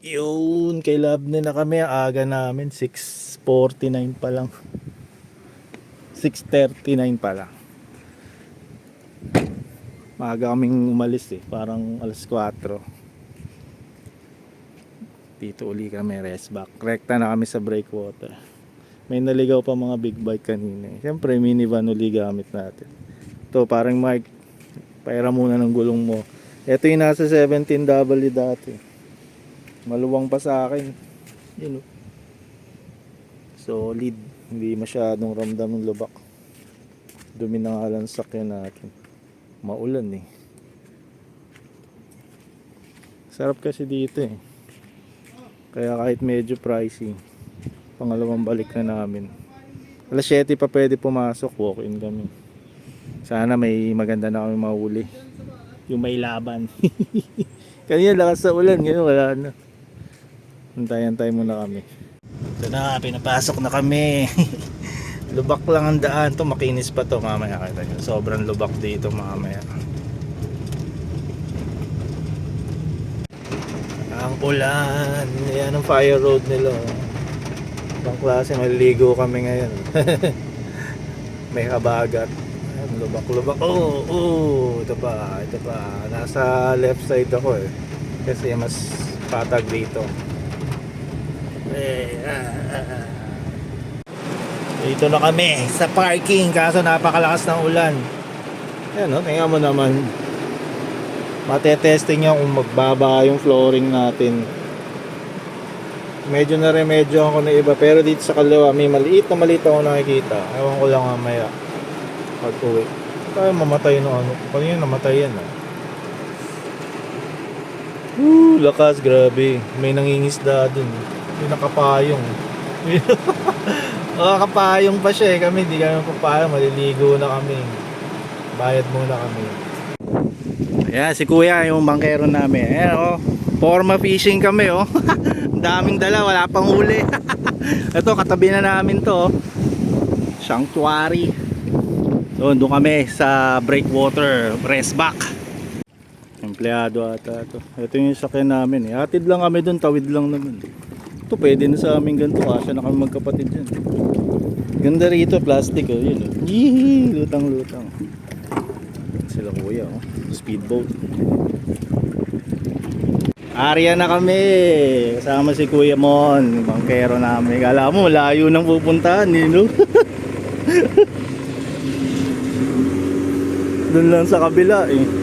Yun, kay Labne na kami. Aga namin, 6.49 pa lang. 6.39 pa lang. Maaga kaming umalis eh. Parang alas 4. Dito uli kami, rest back. Rekta na kami sa breakwater. May naligaw pa mga big bike kanina. eh. Siyempre, minivan uli gamit natin. Ito, parang Mike, paira muna ng gulong mo. Ito yung nasa 17W dati. Maluwang pa sa akin. Yun oh. Solid. Hindi masyadong ramdam ng lubak. Dumi na nga lang sa sakyan natin. Maulan eh. Sarap kasi dito eh. Kaya kahit medyo pricey, pangalawang balik na namin. Alas 7 pa pwede pumasok, walk-in kami. Sana may maganda na kami mahuli. Yung may laban. Kanina lakas sa ulan, ngayon wala na. Antay-antay muna kami. Ito na, pinapasok na kami. lubak lang ang daan. to makinis pa to mamaya. Kita nyo. Sobrang lubak dito mamaya. Ang ulan. Yan ang fire road nila. Ibang klase, maliligo kami ngayon. May kabagat. Lubak-lubak. Oh, oh, ito pa, ito pa. Nasa left side ako eh. Kasi mas patag dito. Eh, ah, ah, ah. Dito na kami sa parking kaso napakalakas ng ulan. Ayan o, tingnan mo naman. Matetesting niya kung magbaba yung flooring natin. Medyo na remedyo ako na iba pero dito sa kaliwa may maliit na maliit ako nakikita. Ewan ko lang mamaya pag uwi. Tayo mamatay no ano. Kanina namatay yan ah. Woo, lakas, grabe. May nangingisda dun. May nakapayong. Nakakapayong pa siya eh. Kami hindi kami papayong. Maliligo na kami. Bayad muna kami. Ayan, si kuya yung bangkero namin. Ayan oh. Forma fishing kami oh. Daming dala, wala pang huli. Ito, katabi na namin to. oh. Sanctuary. Doon, doon kami sa breakwater, rest back. Empleyado ata to. Ito yung sakyan namin eh. Hatid lang kami doon, tawid lang naman. Ito pwede na sa amin ganito. Kasya na kami magkapatid dyan. Ganda rito, plastic oh. Yun oh. Yee, lutang lutang. Sila kuya oh. Speedboat. Area na kami. Kasama si Kuya Mon, bangkero namin. Kala mo, layo nang pupuntahan, eh, no? Doon lang sa kabila, eh.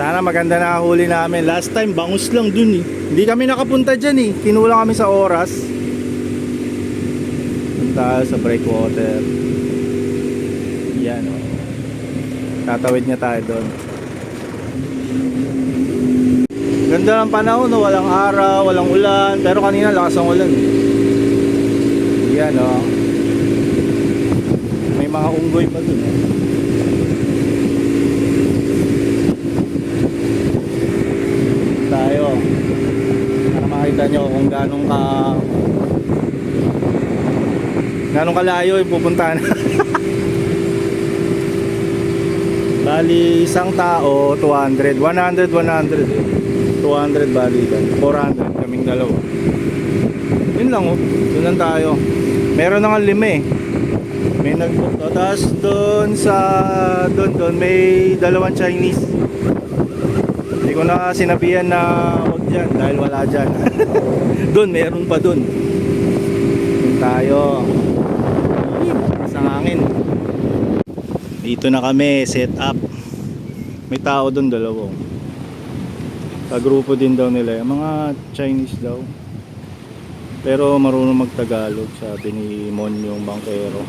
Sana maganda na huli namin. Last time, bangus lang dun eh. Hindi kami nakapunta dyan eh. Kinulang kami sa oras. Punta sa breakwater. Yan o. Tatawid niya tayo doon. Ganda ng panahon, no? walang araw, walang ulan. Pero kanina lakas ang ulan. Yan o. May mga unggoy pa dun. Eh. tayo para makita nyo kung ganong ka ganong kalayo yung pupuntahan bali isang tao 200 100 100 200 bali lang. 400 kaming dalawa. Yun lang oh. Yun lang tayo. Meron na nga lima eh. May nagbook tapos doon sa doon doon may dalawang Chinese hindi ko na sinabihan na wag dyan dahil wala dyan. doon, meron pa doon. Tayo. Sa hangin. Dito na kami, set up. May tao doon, dalawang. Kagrupo din daw nila. Mga Chinese daw. Pero marunong magtagalog, sabi ni Mon yung bangkero.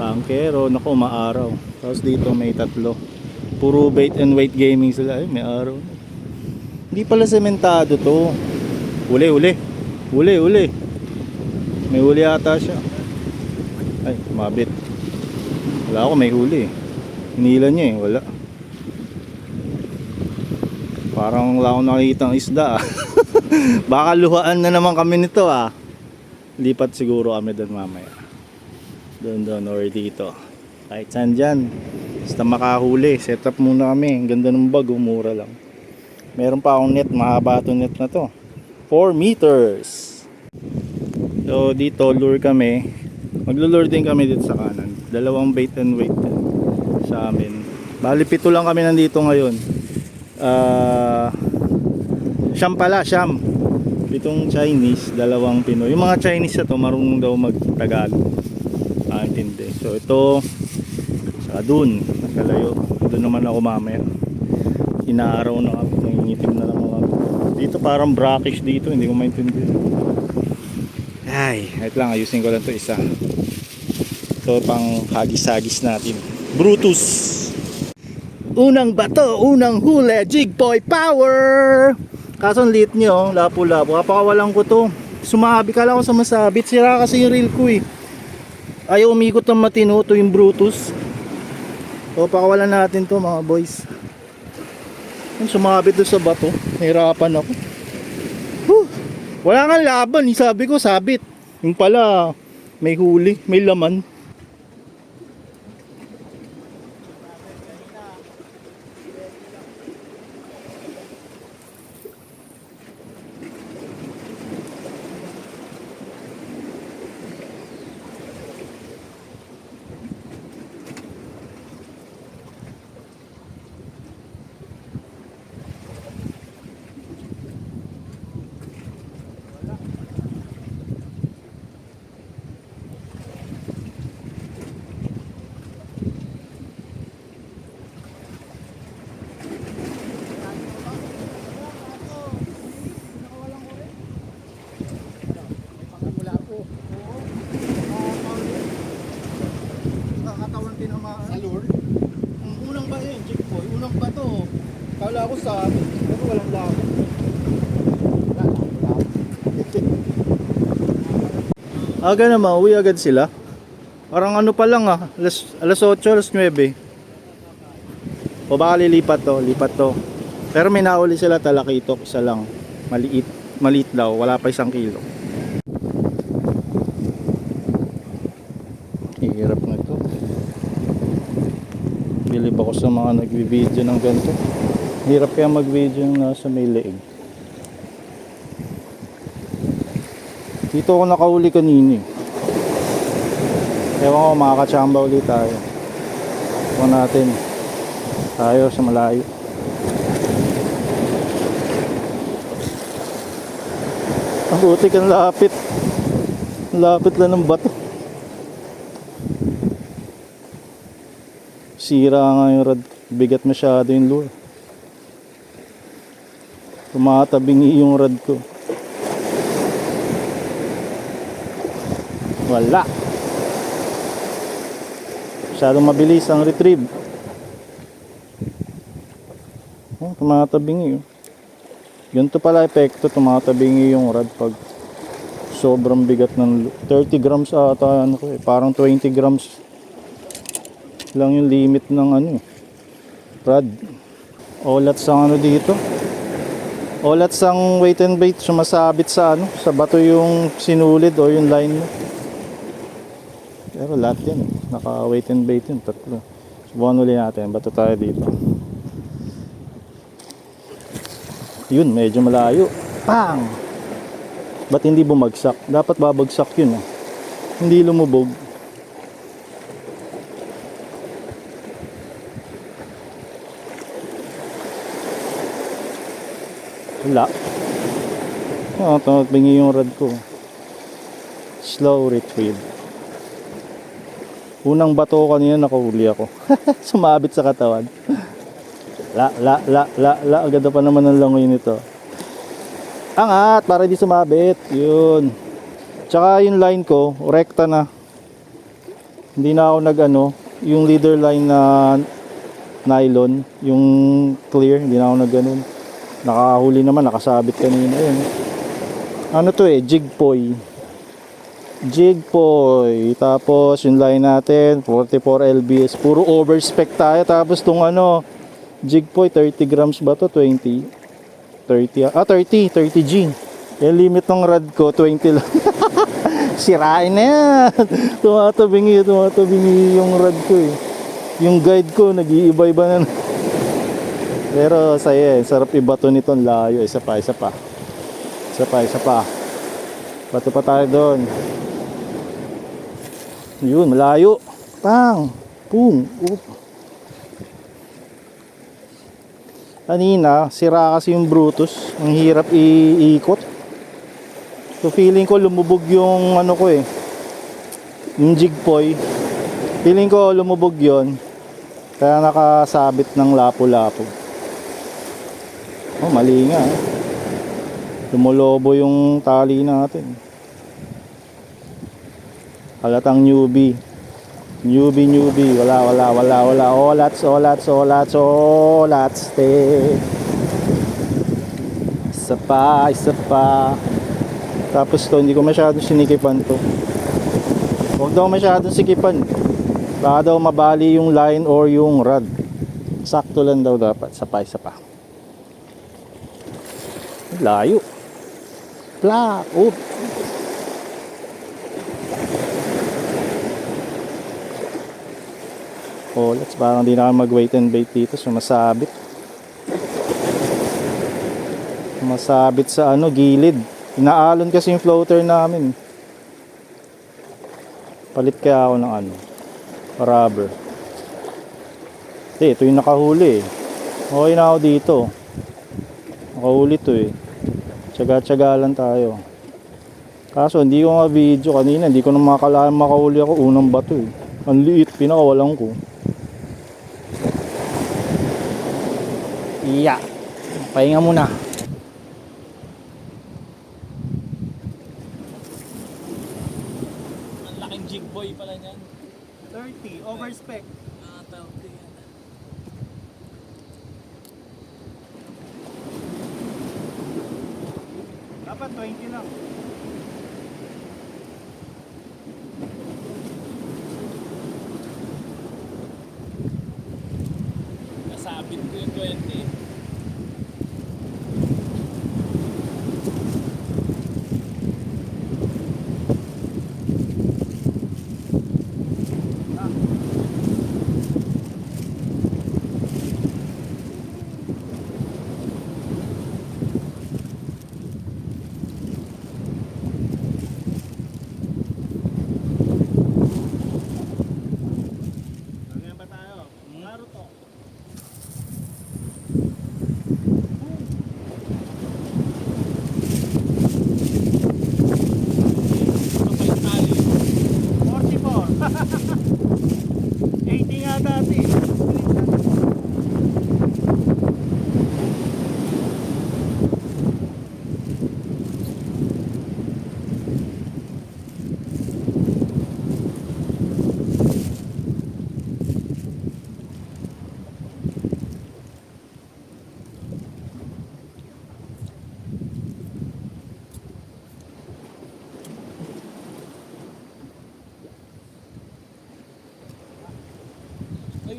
Bangkero, naku, maaraw. Tapos dito may tatlo puro bait and weight gaming sila. Ay may araw hindi pala sementado to. Uli uli. Uli uli. May huli ata siya. Ay mabit wala ako may huli. Hinila niya eh wala. Parang wala akong nakikita ng isda ah. baka luhaan na naman kami nito ah. Lipat siguro kami doon mamaya. Doon doon or dito. Kahit saan dyan Basta makahuli. Set up muna kami. Ang ganda ng bag. oh, Mura lang. Meron pa akong net. Mahaba to net na to. 4 meters. So dito lure kami. Maglo-lure din kami dito sa kanan. Dalawang bait and weight sa amin. Bali pito lang kami nandito ngayon. Ah Siyam pala, siyam. Pitong Chinese, dalawang Pinoy. Yung mga Chinese na to, marunong daw mag-Tagalog. Ah, intindi. So ito, sa dun, nakalayo. Doon naman ako mamaya. Inaaraw na kami, nangingitim na lang ako. Dito parang brackish dito, hindi ko maintindihan. Ay, wait lang, ayusin ko lang to isa. Ito pang hagis-hagis natin. Brutus! Unang bato, unang huli, jig boy power! Kaso ang liit nyo, lapo-lapo. Kapakawalan ko to. Sumabi ka lang ako sa masabit. Sira kasi yung reel ko eh. Ayaw umikot ng matino to yung Brutus. So pakawalan natin to mga boys. Yung sumabit doon sa bato. Nahirapan ako. Whew. Wala nga laban. eh. Sabi ko sabit. Yung pala may huli, may laman. Kala ko sa pero walang laban. Aga na mauwi agad sila. Parang ano pa lang ah, alas, alas 8, alas 9. O baka lilipat to, lipat to. Pero may nauli sila talakitok, isa lang. Maliit, maliit daw, wala pa isang kilo. Hirap na to. Bilib ako sa mga nagvi-video ng ganito. Hirap kaya mag-video yung nasa may leeg. Dito ako nakahuli kanina eh. Ewan ko, makakachamba ulit tayo. Ewan natin. Tayo sa malayo. Ang butik ang lapit. Lapit lang ng bato. Sira nga yung rad. Bigat masyado yung lure. Tumatabingi yung rad ko. Wala. Masyadong mabilis ang retrieve. Oh, tumatabingi. Ganito pala epekto, tumatabingi yung rad pag sobrang bigat ng lu- 30 grams ata ano ko eh. Parang 20 grams lang yung limit ng ano eh. Rad. Olats ang ano dito. Olats ang weight and bait sumasabit sa ano, sa bato yung sinulid o yung line mo. Pero lahat yan. Naka weight and bait yun, tatlo. Subukan ulit natin. Bato tayo dito. Yun, medyo malayo. Pang! Ba't hindi bumagsak? Dapat babagsak yun eh. Hindi lumubog. Wala. Oh, tumagbingi yung rad ko. Slow retrieve. Unang bato ko kanina nakahuli ako. Sumabit sa katawan. La, la, la, la, la. Ang ganda pa naman ng langoy nito. Angat, para di sumabit. Yun. Tsaka yung line ko, rekta na. Hindi na ako nag ano, yung leader line na nylon, yung clear, hindi na ako nag ganun. Nakahuli naman, nakasabit kanina. Yun. Ano to eh, jigpoy. Jigpoy. Tapos yung line natin, 44 lbs. Puro overspec tayo. Tapos tong ano, jigpoy, 30 grams ba to? 20? 30. Ah, 30. 30G. Yung limit ng rad ko, 20 lang. Sirain na yan. Tumatabingi, tumatabingi yung rad ko eh. yung guide ko nag-iiba-iba na. Pero saya eh. Sarap ibato nito ang layo. Isa pa, isa pa. Isa pa, isa pa. Bato pa tayo doon. Yun, malayo. Tang. Boom. Oop. Kanina, sira kasi yung Brutus. Ang hirap iikot. So feeling ko lumubog yung ano ko eh. Yung jigpoy. Feeling ko lumubog yon Kaya nakasabit ng lapo-lapo. Oh, mali nga. eh. Lumulobo yung tali natin. Halatang newbie. Newbie, newbie. Wala, wala, wala, wala. Olats, olats, olats, olats. Te. Isa pa, isa pa. Tapos to, hindi ko masyado sinikipan to. Huwag daw masyadong sikipan. Baka daw mabali yung line or yung rod. Sakto lang daw dapat. Isa pa, isa pa. Layo. Plak. Oop. Oh, let's parang di na kami mag-wait and bait dito. Sumasabit. Sumasabit sa ano, gilid. Inaalon kasi yung floater namin. Palit kaya ako ng ano, rubber. Eh, ito yung nakahuli eh. Okay na ako dito. Nakahuli to eh. Tsaga-tsaga lang tayo. Kaso hindi ko nga video kanina, hindi ko na makakalaan makahuli ako unang bato eh. Ang liit, pinakawalan ko. Iya. Pahinga muna. Ang laking jig boy pala niyan. 30, over spec. Ah, 30 yan. Dapat 20 lang. Yung 20.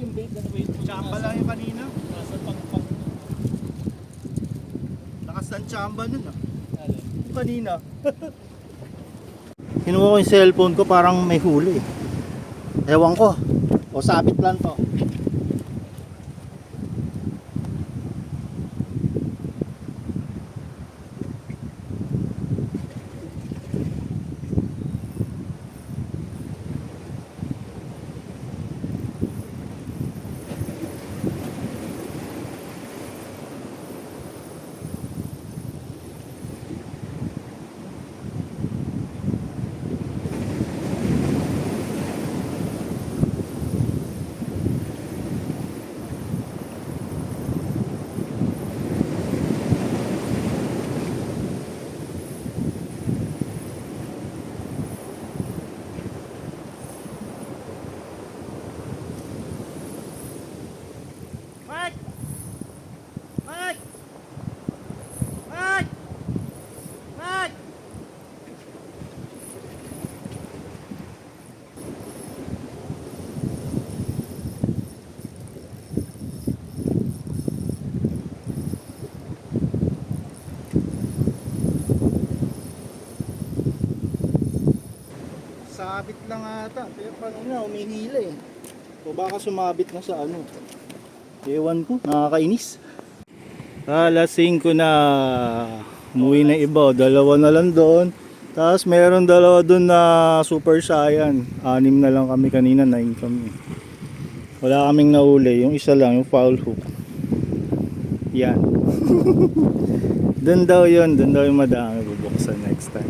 Yung bait na bait mo. Chamba lang yung kanina. Nasa pang-pang. Lakas ng chamba nun ah. Alin? Yung kanina. Kinuha ko yung cellphone ko parang may huli. Ewan ko. O sabit lang to. Mike! Mike! Mike! Mike! Sabit lang ata. Pero paano na, umihila eh. O baka sumabit na sa ano. Ewan ko, nakakainis. Alas 5 na. Umuwi na iba. Dalawa na lang doon. Tapos meron dalawa doon na Super Saiyan. Anim na lang kami kanina, 9 kami. Wala kaming nauli. Yung isa lang, yung foul hook. Yan. doon daw yun. Doon daw yung madami bubuksan next time.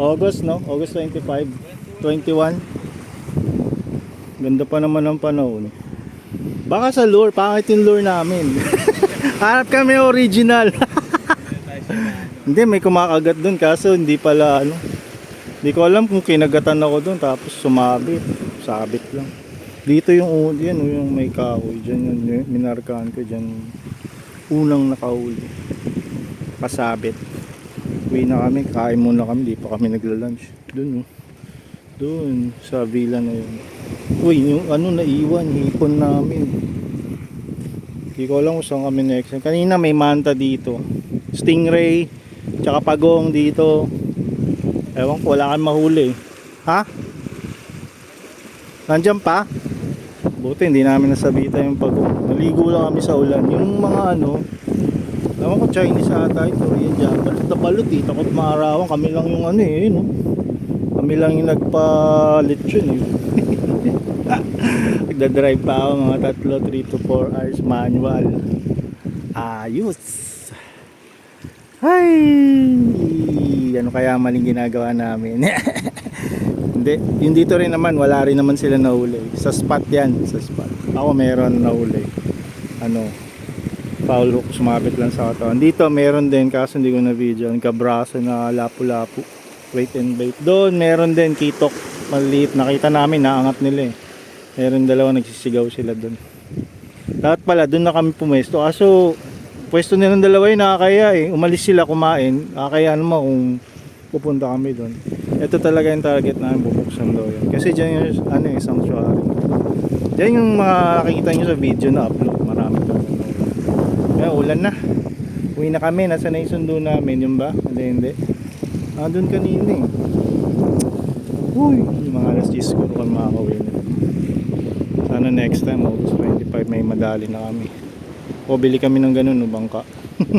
August, no? August 25. 21. Ganda pa naman ang panahon. Baka sa lure, pangit yung lure namin. Harap kami original. hindi, may kumakagat doon kaso hindi pala ano. Hindi ko alam kung kinagatan ako doon tapos sumabit. Sabit lang. Dito yung yan, yung may kahoy diyan yun, minarkahan ko diyan. Unang nakahuli. Kasabit. Uwi na kami, kain muna kami, di pa kami nagla-lunch. Doon oh. Doon sa villa na yun. Uy, yung ano naiwan, hipon namin. Hindi ko alam kung saan kami next. Kanina may manta dito. Stingray, tsaka pagong dito. Ewan ko, wala kang mahuli. Ha? Nandiyan pa? Buti hindi namin nasabitan yung pagong. Naligo lang kami sa ulan. Yung mga ano, ewan ko Chinese ata ito. Korean dyan. Balot na eh. Takot maarawan. Kami lang yung ano eh. No? Kami lang yung nagpalit yun eh. Nagda-drive pa ako mga tatlo, 3 to 4 hours manual. Ayos! Ay! Ano kaya maling ginagawa namin? Hindi, yung dito rin naman, wala rin naman sila nahuli. Sa spot yan, sa spot. Ako meron nahuli. Ano, foul hook, sumabit lang sa katawan. Dito meron din, kaso hindi ko na video. Ang kabraso na lapu-lapu. Wait and bait. Doon, meron din kitok. Maliit. Nakita namin, naangat nila eh. Meron dalawa, nagsisigaw sila doon. Lahat pala, doon na kami pumesto. Kaso, pwesto nilang dalawa yun, nakakaya eh. Umalis sila kumain. Nakakaya naman kung pupunta kami doon. Ito talaga yung target namin, bubuksan daw yun. Kasi dyan yung, ano eh, sanctuary. Dyan yung mga nakikita nyo sa video na upload. Marami talaga. Kaya ulan na. Uwi na kami, nasa na yung sundo namin, yun ba? Hindi, hindi. Ah, doon kanina eh. Uy, mga alas 10 siguro kami makakauwi na. Sana next time, August 25, may madali na kami. O bili kami ng ganun, no, bangka.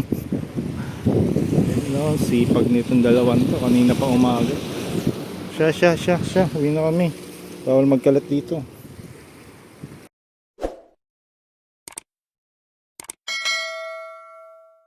no, sipag nitong dalawan to, kanina pa umaga. Siya, siya, siya, siya, uwi na kami. Bawal magkalat dito.